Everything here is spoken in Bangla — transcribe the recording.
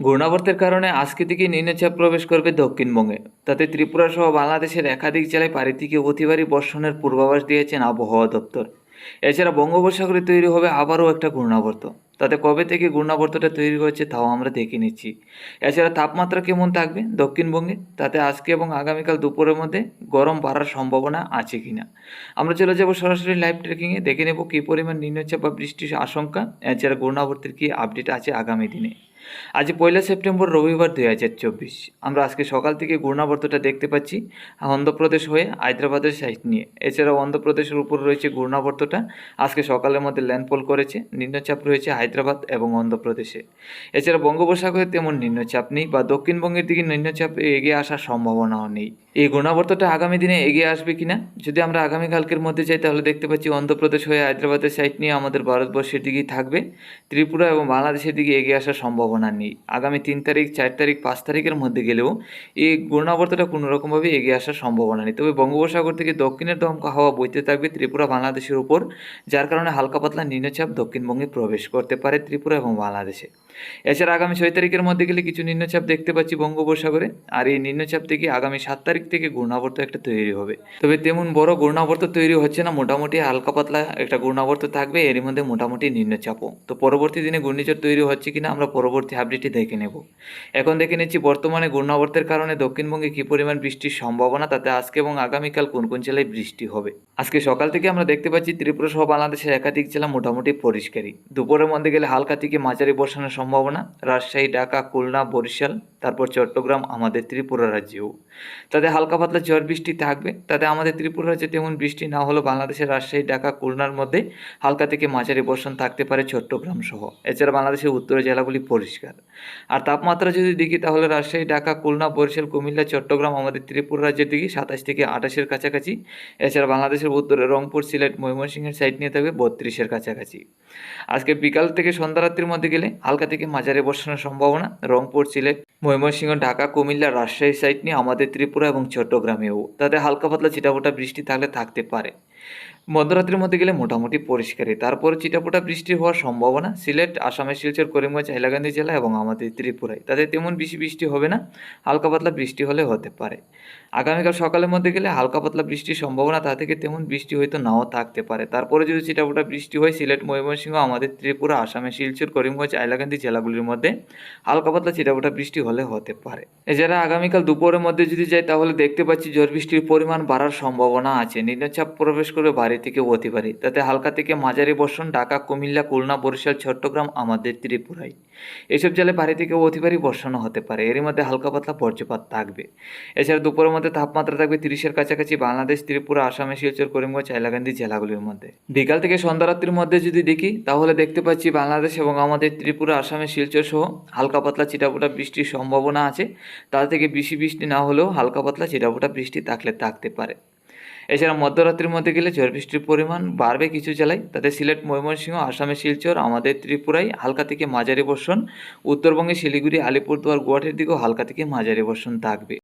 ঘূর্ণাবর্তের কারণে আজকে থেকে নিম্নচাপ প্রবেশ করবে দক্ষিণবঙ্গে? তাতে ত্রিপুরা সহ বাংলাদেশের একাধিক জেলায় পারি থেকে অতি বর্ষণের পূর্বাভাস দিয়েছেন আবহাওয়া দপ্তর। এছাড়া বঙ্গোপসাগরে তৈরি হবে আবারও একটা ঘূর্ণাবর্ত। তাতে কবে থেকে ঘূর্ণাবর্তটা তৈরি হয়েছে তাও আমরা দেখে নিচ্ছি। এছাড়া তাপমাত্রা কেমন থাকবে দক্ষিণবঙ্গে? তাতে আজকে এবং আগামীকাল দুপুরের মধ্যে গরম বাড়ার সম্ভাবনা আছে কিনা? আমরা চলে যাব সরাসরি লাইভ ট্রেকিংয়ে দেখে নেব কী পরিমাণ নিম্নচাপ বা বৃষ্টির আশঙ্কা। এছাড়া ঘূর্ণাবর্তের কী আপডেট আছে আগামী দিনে? আজ পয়লা সেপ্টেম্বর, রবিবার দুই হাজার চব্বিশ। আমরা আজকে সকাল থেকে ঘূর্ণাবর্তটা দেখতে পাচ্ছি। অন্ধ্রপ্রদেশ হয়ে হায়দ্রাবাদের সাইড নিয়ে। এছাড়াও অন্ধ্রপ্রদেশের উপর রয়েছে ঘূর্ণাবর্তটা। আজকে সকালের মধ্যে ল্যান্ডফল করেছে। নিম্নচাপ রয়েছে হায়দ্রাবাদ এবং অন্ধ্রপ্রদেশে। এছাড়া বঙ্গোপসাগরে তেমন নিম্নচাপ নেই বা দক্ষিণবঙ্গের দিকে নিম্নচাপ এগিয়ে আসার সম্ভাবনাও নেই। এই ঘূর্ণাবর্তটা আগামী দিনে এগিয়ে আসবে কিনা, যদি আমরা আগামীকালকের মধ্যে যাই, তাহলে দেখতে পাচ্ছি অন্ধ্রপ্রদেশ হয়ে হায়দ্রাবাদের সাইড নিয়ে আমাদের ভারতবর্ষের দিকেই থাকবে। ত্রিপুরা এবং বাংলাদেশের দিকে এগিয়ে আসার সম্ভাবনা নেই আগামী তিন তারিখ, চার তারিখ, পাঁচ তারিখের মধ্যে গেলেও এই ঘূর্ণাবর্তটা কোনোরকমভাবে এগিয়ে আসার সম্ভাবনা নেই। তবে বঙ্গোপসাগর থেকে দক্ষিণের দমকা হাওয়া বইতে থাকবে ত্রিপুরা বাংলাদেশের উপর, যার কারণে হালকা পাতলা নিম্নচাপ দক্ষিণবঙ্গে প্রবেশ করতে পারে ত্রিপুরা এবং বাংলাদেশে। এছাড়া আগামী ছয় তারিখের মধ্যে গেলে কিছু নিম্নচাপ দেখতে পাচ্ছি বঙ্গোপসাগরে। আর এই নিম্নচাপ থেকে আগামী সাত তারিখ থেকে ঘূর্ণাবর্ত একটা তৈরি হবে। তবে তেমন বড় ঘূর্ণাবর্ত তৈরি হচ্ছে না, মোটামুটি হালকা পাতলা একটা ঘূর্ণাবর্ত থাকবে এর মধ্যে মোটামুটি নিম্নচাপও। তো পরবর্তী দিনে ঘূর্ণিঝড় তৈরি হচ্ছে কিনা আমরা পরবর্তী আপডেটটি দেখে নেব। এখন দেখে নিচ্ছি বর্তমানে ঘূর্ণাবর্তের কারণে দক্ষিণবঙ্গে কী পরিমাণ বৃষ্টির সম্ভাবনা, তাতে আজকে এবং আগামীকাল কোন কোন জেলায় বৃষ্টি হবে? আজকে সকাল থেকে আমরা দেখতে পাচ্ছি ত্রিপুরা সহ বাংলাদেশের একাধিক জেলা মোটামুটি পরিষ্কারই। দুপুরের মধ্যে গেলে হালকা থেকে মাঝারি বর্ষণের সম্ভাবনা, রাজশাহী, ঢাকা, খুলনা, বরিশাল, তারপর চট্টগ্রাম, আমাদের ত্রিপুরা রাজ্যেও। তাতে হালকা পাতলা ঝড় বৃষ্টি থাকবে। তাতে আমাদের ত্রিপুরা রাজ্যে তেমন বৃষ্টি না হলেও বাংলাদেশের রাজশাহী, ঢাকা, খুলনার মধ্যে হালকা থেকে মাঝারি বর্ষণ থাকতে পারে চট্টগ্রাম সহ। এছাড়া বাংলাদেশের উত্তরের জেলাগুলি পরিষ্কার। আর তাপমাত্রা যদি দেখি তাহলে রাজশাহী, ঢাকা, খুলনা, বরিশাল, কুমিল্লা, চট্টগ্রাম আমাদের ত্রিপুরা রাজ্যের দিকে সাতাশ থেকে আঠাশের কাছাকাছি। এছাড়া বাংলাদেশের উত্তরে রংপুর, সিলেট, ময়মনসিংহের সাইড নিয়ে থাকবে বত্রিশের কাছাকাছি। আজকে বিকাল থেকে সন্ধ্যা রাত্রির মধ্যে গেলে হালকা থেকে মাঝারে বর্ষণের সম্ভাবনা। রংপুর, সিলেট, ময়মনসিংহ, ঢাকা, কুমিল্লা, রাজশাহী সাইড নিয়ে আমাদের ত্রিপুরা এবং চট্টগ্রামেও। তাতে হালকা পাতলা ছিটাফোটা বৃষ্টি থাকলে থাকতে পারে। মধ্যরাত্রির মধ্যে গেলে মোটামুটি পরিষ্কারই। তারপরে চিটাফোটা বৃষ্টি হওয়ার সম্ভাবনা, সিলেট আসামের শিলচর, করিমগঞ্জ, হাইলাকান্দি জেলা এবং আমাদের ত্রিপুরায়। তাতে তেমন বেশি বৃষ্টি হবে না, হালকা পাতলা বৃষ্টি হলে হতে পারে। আগামীকাল সকালের মধ্যে গেলে হালকা পাতলা বৃষ্টির সম্ভাবনা, তা থেকে তেমন বৃষ্টি হয়তো নাও থাকতে পারে। তারপরে যদি চিটাফোটা বৃষ্টি হয়, সিলেট, ময়মনসিংহ, আমাদের ত্রিপুরা আসামের শিলচর, করিমগঞ্জ, হাইলাকান্দি জেলাগুলির মধ্যে হালকা পাতলা চিটাফোটা বৃষ্টি হলে হতে পারে। এছাড়া আগামীকাল দুপুরের মধ্যে যদি যাই, তাহলে দেখতে পাচ্ছি ঝড় বৃষ্টির পরিমাণ বাড়ার সম্ভাবনা আছে। নিম্নচাপ প্রবেশ করে বাড়ি থেকে অতি পারে তাতে হালকা থেকে মাঝারি বর্ষণ ঢাকা, কুমিল্লা, খুলনা, বরিশাল, চট্টগ্রাম, আমাদের ত্রিপুরায়। এসব জেলায় বাড়ি থেকে অতি ভারী বর্ষণও হতে পারে। এর মধ্যে হালকা পাতলা বজ্রপাত থাকবে। এছাড়া দুপুরের মধ্যে তাপমাত্রা থাকবে তিরিশের কাছাকাছি বাংলাদেশ, ত্রিপুরা, আসামে শিলচর করিমগঞ্জ, হাইলাকান্দি জেলাগুলির মধ্যে। বিকাল থেকে সন্ধ্যা রাত্রির মধ্যে যদি দেখি, তাহলে দেখতে পাচ্ছি বাংলাদেশ এবং আমাদের ত্রিপুরা, আসামে শিলচর সহ হালকা পাতলা চিটাফোটা বৃষ্টির সম্ভাবনা আছে। তা থেকে বেশি বৃষ্টি না হলেও হালকা পাতলা চিটাফোটা বৃষ্টি থাকলে থাকতে পারে। এছাড়া মধ্যরাত্রির মধ্যে গেলে ঝড় বৃষ্টির পরিমাণ বাড়বে কিছু জেলায়। তাতে সিলেট, ময়মনসিংহ, আসামে শিলচর, আমাদের ত্রিপুরায় হালকা থেকে মাঝারি বর্ষণ। উত্তরবঙ্গে শিলিগুড়ি, আলিপুরদুয়ার, গুয়াহাটির দিকেও হালকা থেকে মাঝারি বর্ষণ থাকবে।